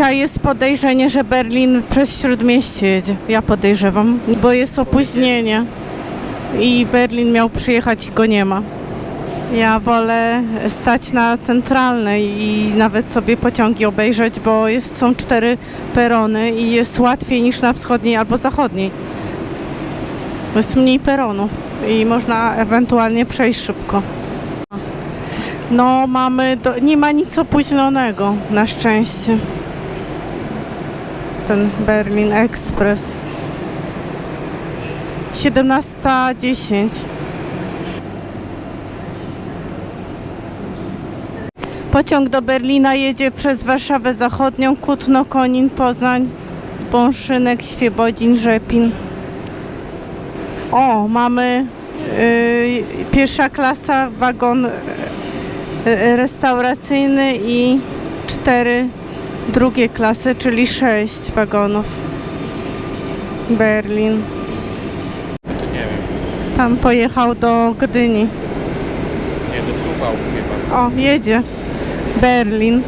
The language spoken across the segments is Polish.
Dzisiaj jest podejrzenie, że Berlin przez Śródmieście jedzie. Ja podejrzewam, bo jest opóźnienie. I Berlin miał przyjechać i go nie ma. Ja wolę stać na centralnej i nawet sobie pociągi obejrzeć, bo jest, są cztery perony i jest łatwiej niż na wschodniej albo zachodniej. Jest mniej peronów i można ewentualnie przejść szybko. No mamy, do, nie ma nic opóźnionego na szczęście. Ten Berlin Express. 17.10. Pociąg do Berlina jedzie przez Warszawę Zachodnią, Kutno, Konin, Poznań, Pąszynek, Świebodzin, Rzepin. O, mamy y, pierwsza klasa, wagon y, y, restauracyjny i cztery drugie klasy, czyli sześć wagonów. Berlin. Nie wiem, Tam pojechał do Gdyni. nie dosuwał chyba. O, jedzie. Berlin.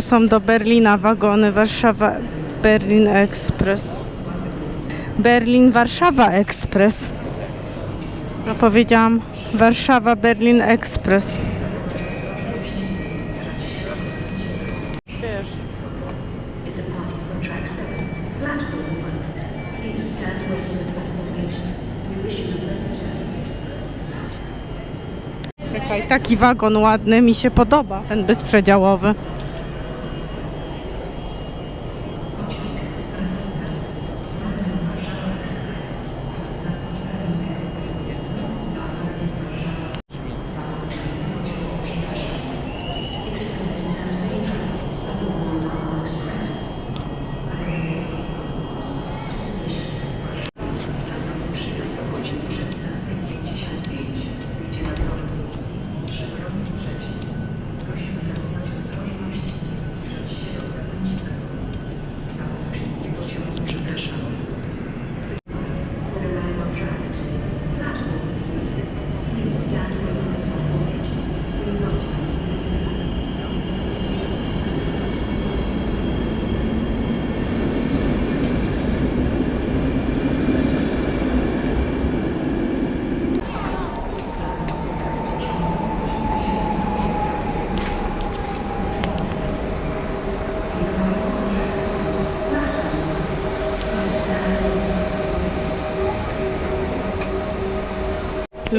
To są do Berlina wagony Warszawa Berlin Express. Berlin Warszawa Express. No powiedziałam Warszawa Berlin Express. Wiesz. is departing from track 7. Platform 1. Please stand waiting at platform 8. We wish you a pleasant journey. Czekaj, taki wagon ładny, mi się podoba, ten bezprzedziałowy.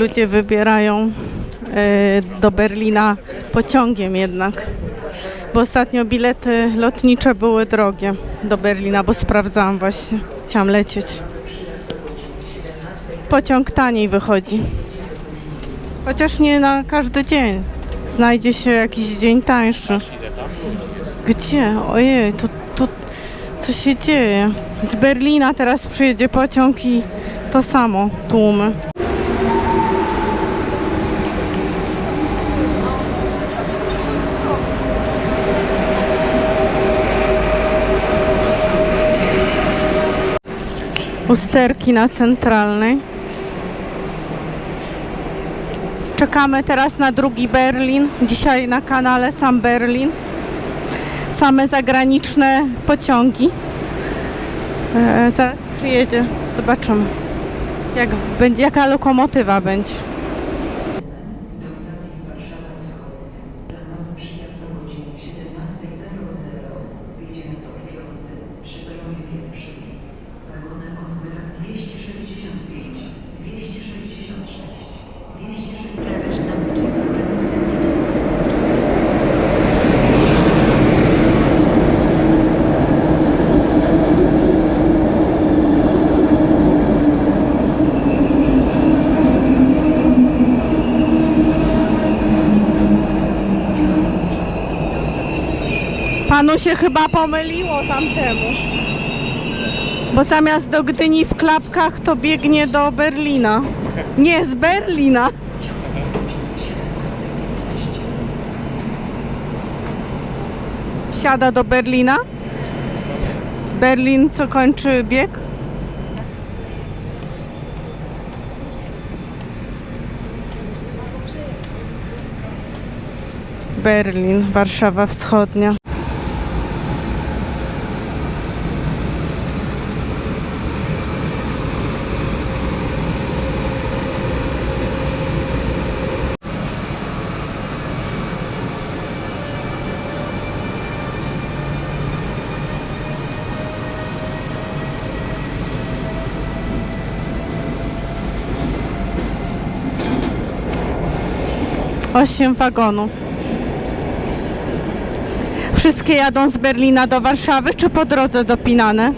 Ludzie wybierają e, do Berlina pociągiem jednak. Bo ostatnio bilety lotnicze były drogie do Berlina, bo sprawdzałam właśnie. Chciałam lecieć. Pociąg taniej wychodzi. Chociaż nie na każdy dzień. Znajdzie się jakiś dzień tańszy. Gdzie? Ojej, tu, tu co się dzieje? Z Berlina teraz przyjedzie pociąg i to samo tłumy. Usterki na centralnej. Czekamy teraz na drugi Berlin. Dzisiaj na kanale sam Berlin. Same zagraniczne pociągi. E, zaraz przyjedzie. Zobaczymy. Jak będzie, jaka lokomotywa będzie. Panu się chyba pomyliło tamtemu. Bo zamiast do Gdyni w klapkach to biegnie do Berlina. Nie, z Berlina. Wsiada do Berlina. Berlin, co kończy bieg? Berlin, Warszawa Wschodnia. Osiem wagonów. Wszystkie jadą z Berlina do Warszawy, czy po drodze dopinane?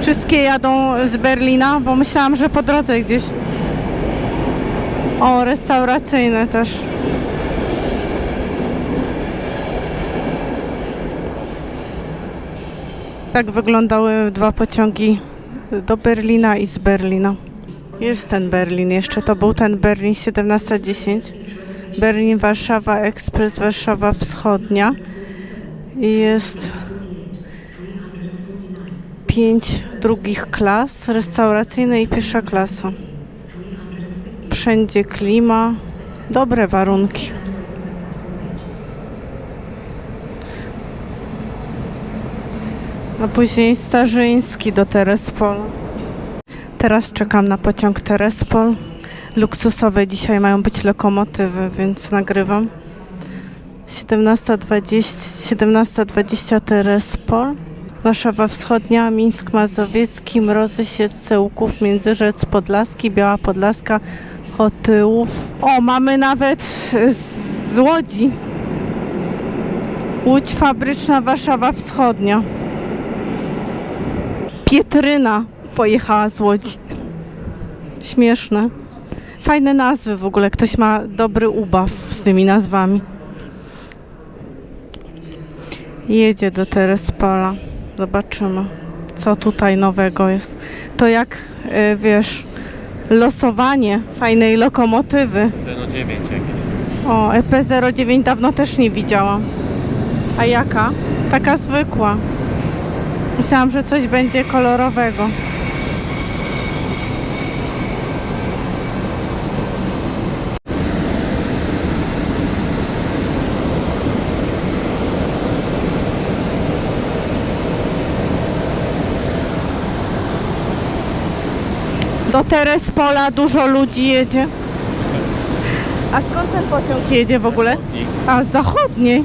Wszystkie jadą z Berlina, bo myślałam, że po drodze gdzieś. O, restauracyjne też. Tak wyglądały dwa pociągi do Berlina i z Berlina. Jest ten Berlin jeszcze, to był ten Berlin 1710. Berlin, Warszawa, Ekspres, Warszawa Wschodnia. I jest pięć drugich klas, restauracyjna i pierwsza klasa. Wszędzie klima, dobre warunki. A później Starzyński do Terespola. Teraz czekam na pociąg Terespol. Luksusowe dzisiaj mają być lokomotywy, więc nagrywam. 17.20 17.20 Terespol. Warszawa Wschodnia, Mińsk Mazowiecki, Mrozy, Siedlce, Łuków, Międzyrzec Podlaski, Biała Podlaska, Otyłów. O, mamy nawet z Łodzi. Łódź fabryczna Warszawa Wschodnia. Pietryna pojechała z Łodzi. Śmieszne. Fajne nazwy w ogóle. Ktoś ma dobry ubaw z tymi nazwami. Jedzie do Terespola. Zobaczymy, co tutaj nowego jest. To jak, y, wiesz, losowanie fajnej lokomotywy. 09 jakieś. O, E EP09 dawno też nie widziałam. A jaka? Taka zwykła. Myślałam, że coś będzie kolorowego. Do Terespola dużo ludzi jedzie. A skąd ten pociąg jedzie w ogóle? A z zachodniej.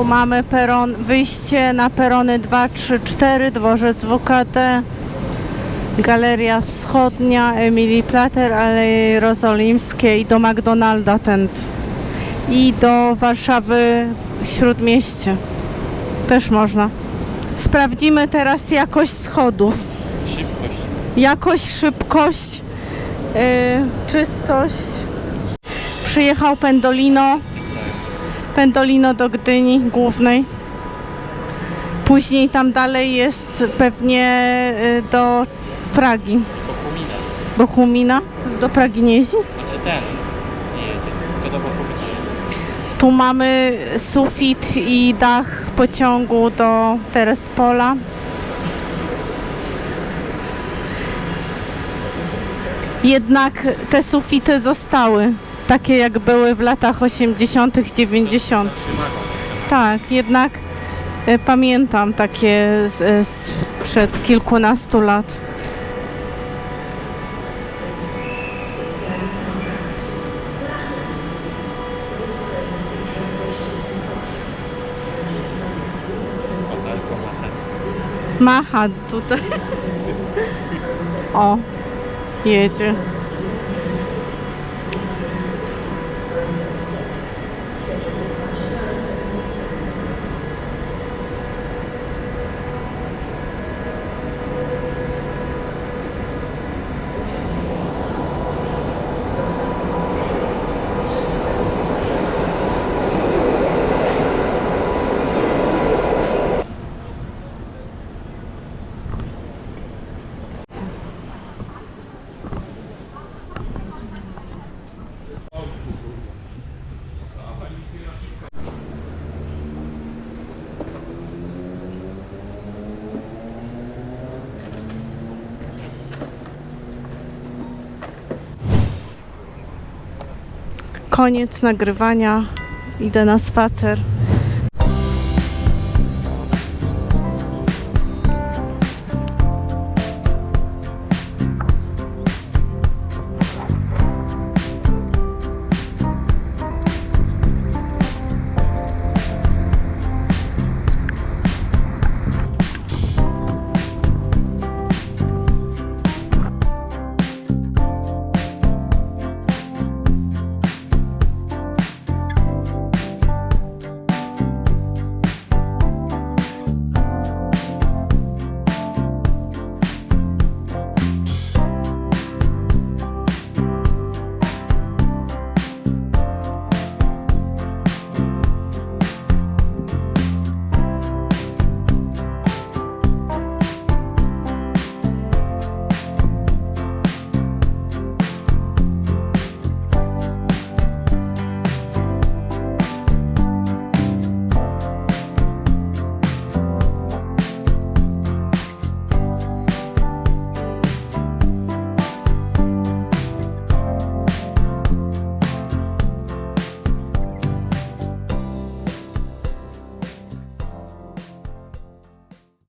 Tu mamy peron, wyjście na perony 2, 3, 4, dworzec WKD. Galeria Wschodnia, Emilii Plater, Aleje Jerozolimskie i do McDonalda ten. I do Warszawy Śródmieście. Też można. Sprawdzimy teraz jakość schodów. szybkość. Jakość, szybkość, yy, czystość. Przyjechał Pendolino. Pendolino do Gdyni Głównej. Później tam dalej jest pewnie y, do Pragi. Bochumina. Bochumina? Już do Pragi nie jeździ? Znaczy ten nie jedzie, tylko do Bochumina jedzie. Tu mamy sufit i dach pociągu do Terespola. Jednak te sufity zostały takie jak były w latach 80., 90. Trzymaką. Tak, jednak e, pamiętam takie z, e, z przed kilkunastu lat. Macha tutaj. O, jedzie. Koniec nagrywania. Idę na spacer.